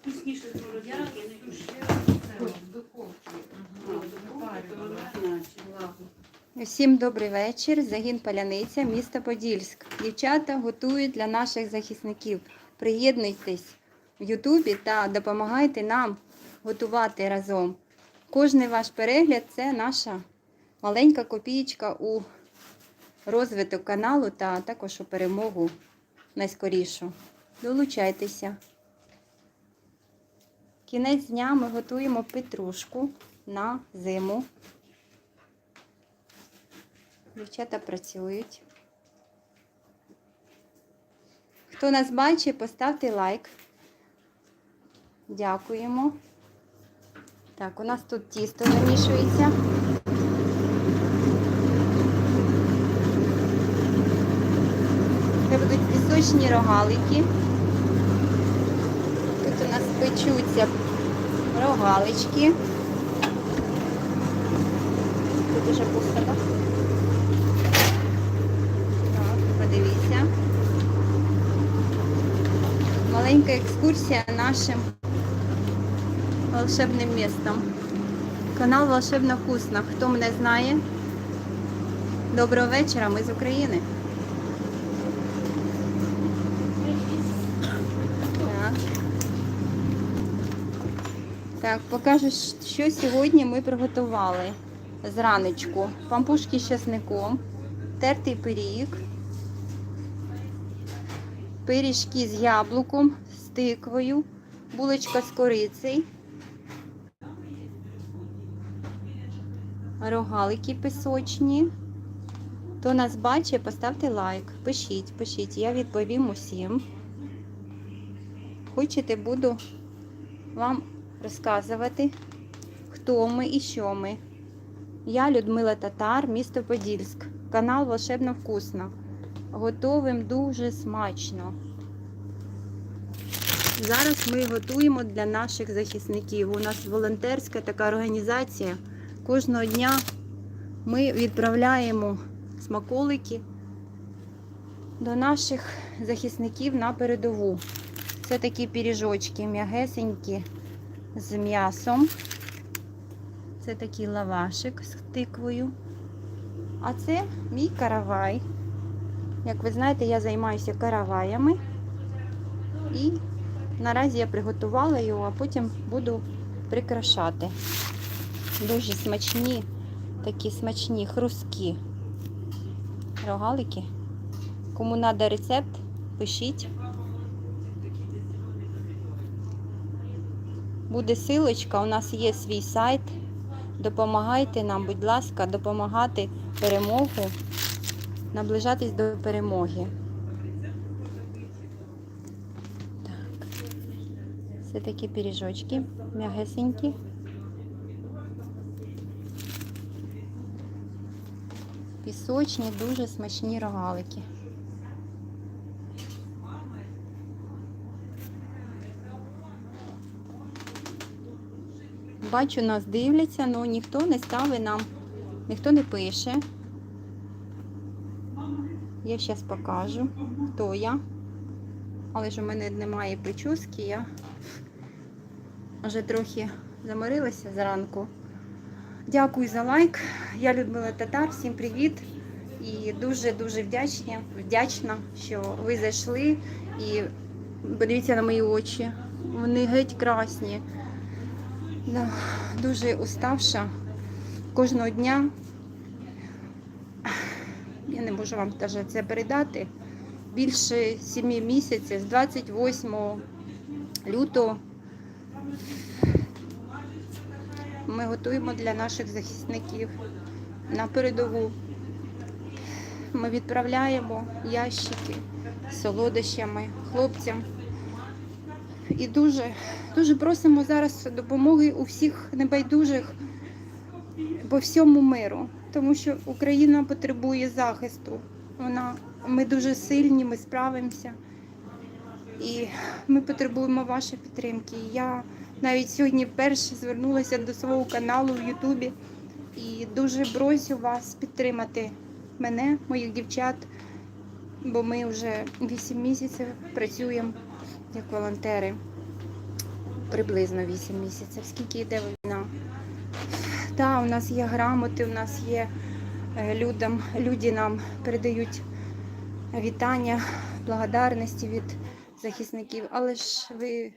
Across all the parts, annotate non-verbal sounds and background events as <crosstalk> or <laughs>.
вкусніше Я не сушила це в духовці. Ага, запарювала. Усім добрий вечір. Загін Паляниця, місто Подільськ. Дівчата готують для наших захисників. Приєднуйтесь в Ютубі та допомагайте нам готувати разом. Кожний ваш перегляд це наша маленька копієчка у розвиток каналу та також у перемогу найскорішу. Долучайтеся. Кінець дня ми готуємо петрушку на зиму. Дівчата працюють. Хто нас бачить, поставте лайк. Дякуємо. Так, у нас тут тісто замішується. Це будуть пісочні рогалики. Печуться рогалички. Тут уже пусто, так? Так, подивіться. Маленька екскурсія нашим волшебним містом. Канал Волшебно Вкусно. Хто мене знає? Доброго вечора, ми з України. Так, покажу, що сьогодні ми приготували зранечку. Пампушки з часником, тертий пиріг, пиріжки з яблуком, з тиквою, булочка з корицею, рогалики пісочні. Хто нас бачить, поставте лайк. Пишіть, пишіть, я відповім усім. Хочете, буду вам розказувати, хто ми і що ми. Я Людмила Татар, місто Подільськ. Канал Волшебно Вкусно. Готовим дуже смачно. Зараз ми готуємо для наших захисників. У нас волонтерська така організація. Кожного дня ми відправляємо смаколики до наших захисників на передову. Це такі піріжочки м'ягесенькі з м'ясом. Це такий лавашик з тиквою. А це мій каравай. Як ви знаєте, я займаюся караваями. І наразі я приготувала його, а потім буду прикрашати. Дуже смачні, такі смачні, хрусткі рогалики. Кому треба рецепт, пишіть. Буде силочка, у нас є свій сайт. Допомагайте нам, будь ласка, допомагати перемогу, наближатись до перемоги. Так. Це такі пиріжочки, м'ягесенькі. Пісочні, дуже смачні рогалики. Бачу, нас дивляться, але ніхто не ставить нам, ніхто не пише. Я зараз покажу, хто я. Але ж у мене немає прически, я вже трохи заморилася зранку. Дякую за лайк. Я Людмила Татар, всім привіт. І дуже-дуже вдячна, вдячна, що ви зайшли і подивіться на мої очі. Вони геть красні. Да, дуже уставша кожного дня. Я не можу вам навіть це передати. Більше 7 місяців, з 28 лютого ми готуємо для наших захисників на передову. Ми відправляємо ящики з солодощами хлопцям. І дуже, дуже просимо зараз допомоги у всіх небайдужих по всьому миру, тому що Україна потребує захисту. Вона, ми дуже сильні, ми справимося. І ми потребуємо вашої підтримки. Я навіть сьогодні вперше звернулася до свого каналу в Ютубі і дуже прошу вас підтримати мене, моїх дівчат, бо ми вже 8 місяців працюємо як волонтери. Приблизно 8 місяців. Скільки йде війна? Так, у нас є грамоти, у нас є е, людям, люди нам передають вітання, благодарності від захисників. Але ж ви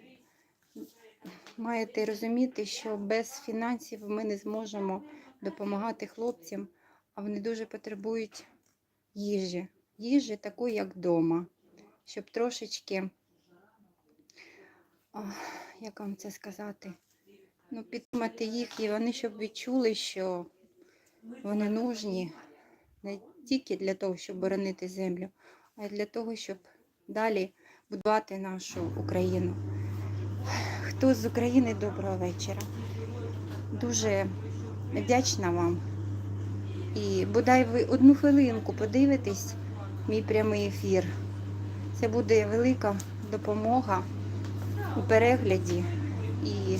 маєте розуміти, що без фінансів ми не зможемо допомагати хлопцям, а вони дуже потребують їжі. Їжі такої, як вдома, щоб трошечки, як вам це сказати, ну, підтримати їх, і вони щоб відчули, що вони нужні не тільки для того, щоб боронити землю, а й для того, щоб далі будувати нашу Україну. Хто з України, доброго вечора. Дуже вдячна вам. І бодай ви одну хвилинку подивитесь мій прямий ефір. Це буде велика допомога у перегляді. І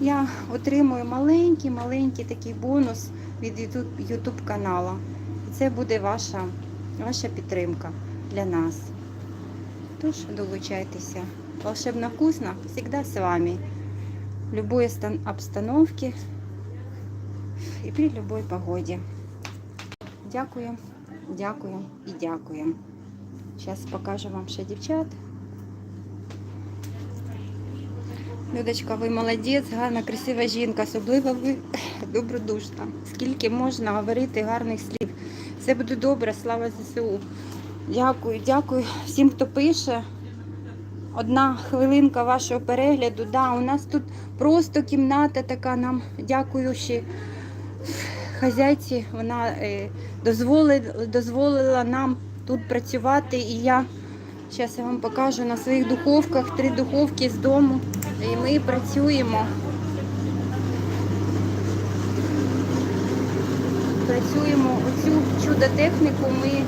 я отримую маленький-маленький такий бонус від YouTube, каналу. Це буде ваша, ваша підтримка для нас. Тож долучайтеся. Волшебно вкусно всегда с вами. В любой стан- обстановке і при любой погоді. Дякую, дякую і дякую. Зараз покажу вам ще дівчат. Людочка, ви молодець, гарна, красива жінка, особливо ви <laughs> добродушна. Скільки можна говорити гарних слів. Все буде добре, слава ЗСУ. Дякую, дякую всім, хто пише. Одна хвилинка вашого перегляду. Да, у нас тут просто кімната така нам дякуючи хазяйці. Вона е, дозволила, дозволила нам тут працювати. І я зараз я вам покажу на своїх духовках три духовки з дому. І ми працюємо. Працюємо оцю чудо-техніку. Ми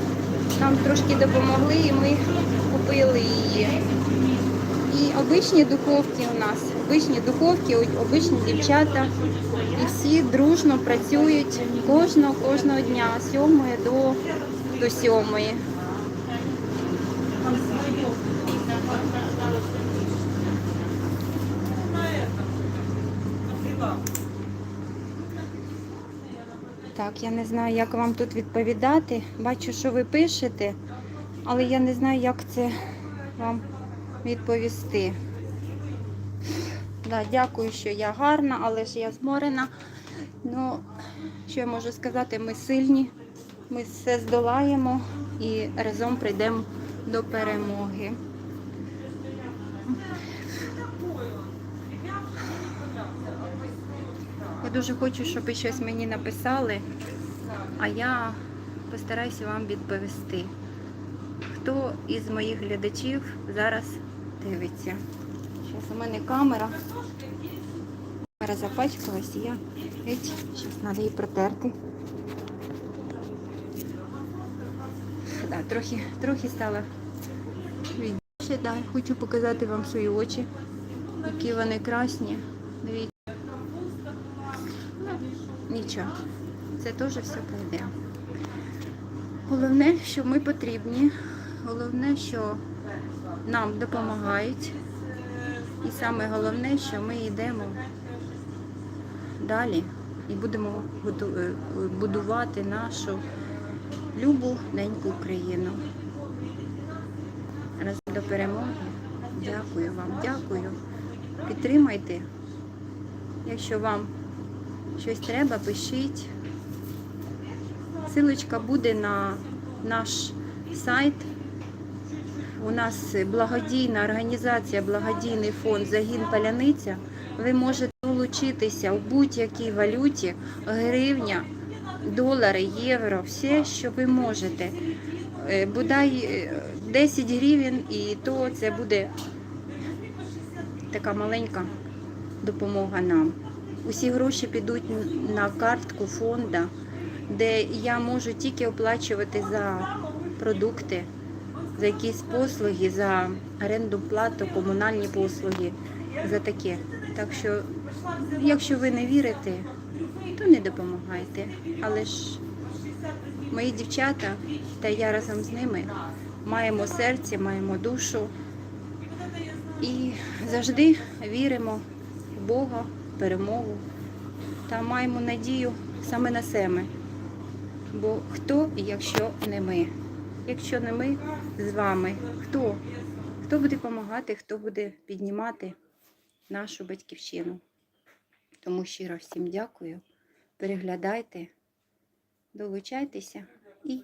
нам трошки допомогли і ми купили її. І обичні духовки у нас, обичні духовки, обичні дівчата. І всі дружно працюють кожного кожного дня, з 7 до, до 7. Так, я не знаю, як вам тут відповідати. Бачу, що ви пишете, але я не знаю, як це вам відповісти. Да, дякую, що я гарна, але ж я зморена. Ну, що я можу сказати, ми сильні, ми все здолаємо і разом прийдемо до перемоги. Я дуже хочу, щоб ви щось мені написали, а я постараюся вам відповісти. Хто із моїх глядачів зараз дивиться? Зараз у мене камера. Камера запачкалась, і я геть, зараз треба її протерти. Трохи, трохи відбільше. Да, хочу показати вам свої очі, які вони красні. Дивіться. Нічого, це теж все пройде. Головне, що ми потрібні, головне, що нам допомагають. І саме головне, що ми йдемо далі і будемо е, будувати нашу любу неньку Україну. Разом до перемоги. Дякую вам, дякую. Підтримайте. Якщо вам щось треба, пишіть. Силочка буде на наш сайт. У нас благодійна організація, благодійний фонд Загін Паляниця. Ви можете долучитися в будь-якій валюті, гривня, долари, євро, все, що ви можете. Е, Бодай е, 10 гривень, і то це буде така маленька допомога нам. Усі гроші підуть на картку фонду, де я можу тільки оплачувати за продукти, за якісь послуги, за оренду плату, комунальні послуги, за таке. Так що, якщо ви не вірите, то не допомагайте. Але ж мої дівчата та я разом з ними маємо серце, маємо душу. І завжди віримо в Бога, в перемогу та маємо надію саме на себе. Бо хто, якщо не ми? Якщо не ми з вами, хто? Хто буде допомагати, хто буде піднімати нашу батьківщину? Тому щиро всім дякую. Переглядайте, долучайтеся. І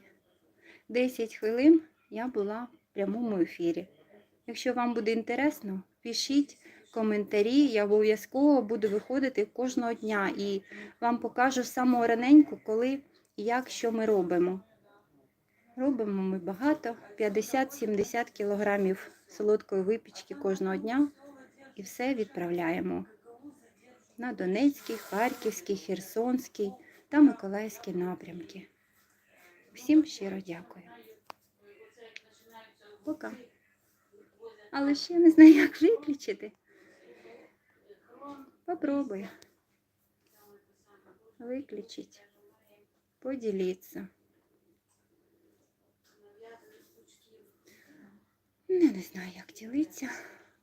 10 хвилин я була в прямому ефірі. Якщо вам буде інтересно, пишіть коментарі. Я обов'язково буду виходити кожного дня і вам покажу самого раненьку, коли і як що ми робимо. Робимо ми багато, 50-70 кілограмів солодкої випічки кожного дня і все відправляємо на Донецький, Харківський, Херсонський та Миколаївський напрямки. Всім щиро дякую. Пока. Але ще не знаю, як виключити. Попробую. Виключить. Поділіться. Не, не знаю, як ділитися.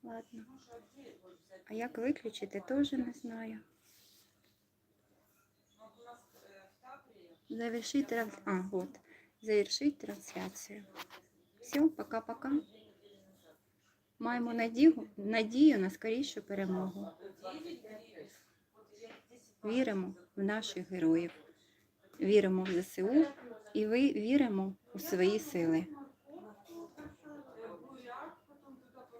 Ладно. А як виключити, теж не знаю. Завершить. А, вот. Завершить трансляцію. Все, пока-пока. Маємо надію, надію на скорішу перемогу. Віримо в наших героїв. Віримо в ЗСУ і ви віримо у свої сили.